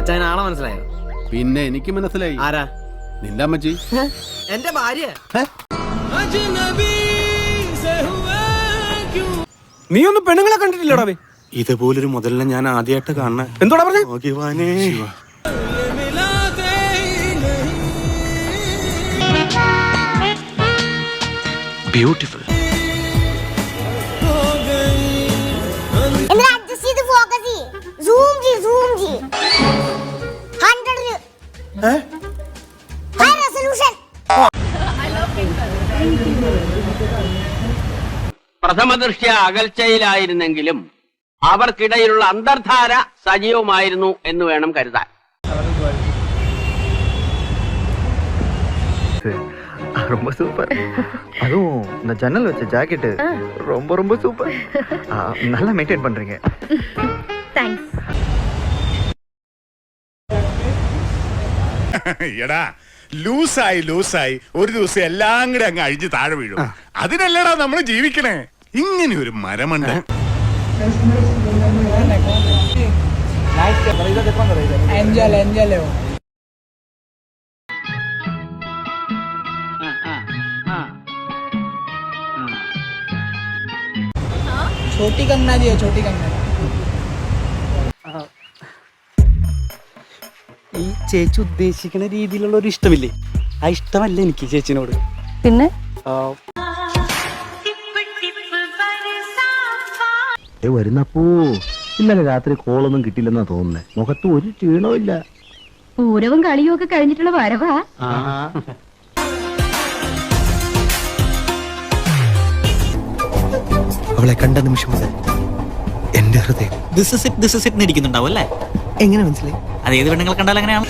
അച്ഛൻ ആളെ മനസ്സിലായോ? പിന്നെ എനിക്ക് മനസ്സിലായി. ആരാ? നിന്റെ അമ്മച്ചി. എന്റെ ഭാര്യ. നീ ഒന്നും പെണ്ണുങ്ങളെ കണ്ടിട്ടില്ലടാ ഇതുപോലൊരു മുതലിനെ ഞാൻ ആദ്യമായിട്ട് കാണണ എന്തോടാ പറഞ്ഞേ? നോക്കിവാനേ ബ്യൂട്ടിഫുൾ ഹൈ റെസൊല്യൂഷൻ പ്രഥമ ദൃഷ്ട്യ അകൽച്ചയിലായിരുന്നെങ്കിലും അവർക്കിടയിലുള്ള അന്തർധാര സജീവമായിരുന്നു എന്ന് വേണം കരുതാൻ ரொம்ப சூப்பர் அதுவும் இந்த ஜன்னல் வச்ச ஜாக்கெட்டு ரொம்ப ரொம்ப சூப்பர் ஆ, நல்லா மெயின்டைன் பண்றீங்க എടാ ലൂസായി ലൂസായി ഒരു ദിവസം എല്ലാം കൂടെ അങ്ങ് അഴിഞ്ഞ് താഴെ വീഴും അതിനല്ലടാ നമ്മൾ ജീവിക്കണേ ഇങ്ങനെ ഒരു മരമണ്ട छोटी कंगना जी है छोटी कंगना ചേച്ചി ഉദ്ദേശിക്കുന്ന രീതിയിലുള്ള ഒരു ഇഷ്ടമില്ലേ? ആ ഇഷ്ടമല്ല എനിക്ക് ചേച്ചിനോട്. പിന്നെ? വരുന്നപ്പോ ഇന്നലെ രാത്രി കോളൊന്നും കിട്ടില്ലെന്നാ തോന്നുന്നേ. മുഖത്ത് ഒരു ക്ഷീണവും ഇല്ല. പൂരവും കളിയും ഒക്കെ കഴിഞ്ഞിട്ടുള്ള വരവാ. അവളെ കണ്ട നിമിഷം മുതൽ എന്റെ ഹൃദയം this is it this is it ഇരിക്കുന്നുണ്ടാവും അല്ലേ? എങ്ങനെ മനസ്സിലായി? അത് ഏത് പെണ്ണുങ്ങൾ കണ്ടാലും അങ്ങനെയാണ്.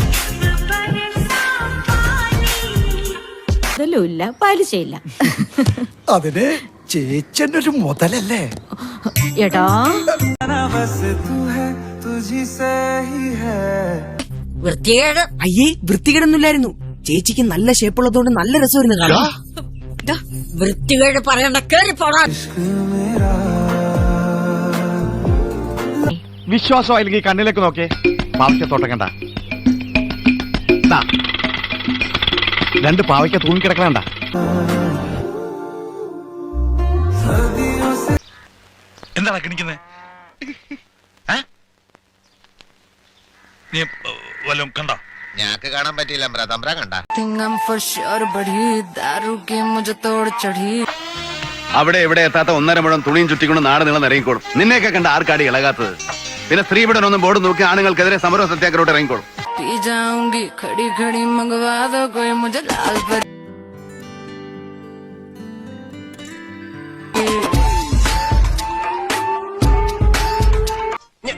ഇല്ല പലിശയില്ല. അതിന് ചേച്ചന്റെ ഒരു മുതലല്ലേ? എടാ. വൃത്തികേട്. അയ്യേ വൃത്തികേടൊന്നുമില്ലായിരുന്നു. ചേച്ചിക്ക് നല്ല ഷേപ്പുള്ളതുകൊണ്ട് നല്ല രസമായിരുന്നു കാണാൻ. വൃത്തികേട് പറയണ്ട കേറി പോടാ. വിശ്വാസമായില്ലെങ്കിൽ കണ്ണിലേക്ക് നോക്കേ പാവയ്ക്കത്തോട്ടം കണ്ട രണ്ട് പാവയ്ക്ക തൂങ്ങിക്കിടക്കണണ്ട എന്താണ് കിണിക്കുന്നത് നീ വല്ലതും കണ്ടോ? ഞാക്ക് കാണാൻ പറ്റിയില്ല തമ്പ്ര കണ്ട. അവിടെ ഇവിടെ എത്താത്ത ഒന്നര മുഴം തുണിയും ചുറ്റിക്കൊണ്ട് നാട് നീളം ഇറങ്ങിക്കോളും നിന്നെയൊക്കെ കണ്ട ആർക്കാടി ഇളകാത്തത്? പിന്നെ ഒന്നും ബോർഡ് നോക്കി ആണുങ്ങൾക്കെതിരെ സമരവും സത്യാഗ്രഹോട്ട് ഇറങ്ങിക്കോളും.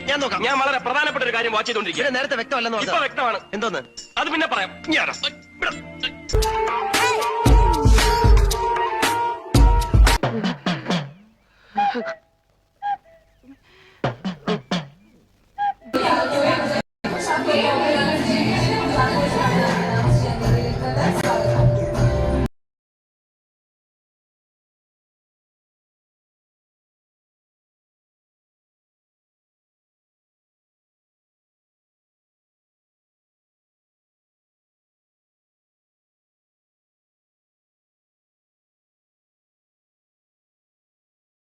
ഞാൻ നോക്കാം. ഞാൻ വളരെ പ്രധാനപ്പെട്ട ഒരു കാര്യം വാച്ച് ചെയ്തോണ്ടിരിക്കുക നേരത്തെ വ്യക്തമല്ലെന്ന് വ്യക്തമാണ്. എന്തോന്ന്? അത് പിന്നെ പറയാം.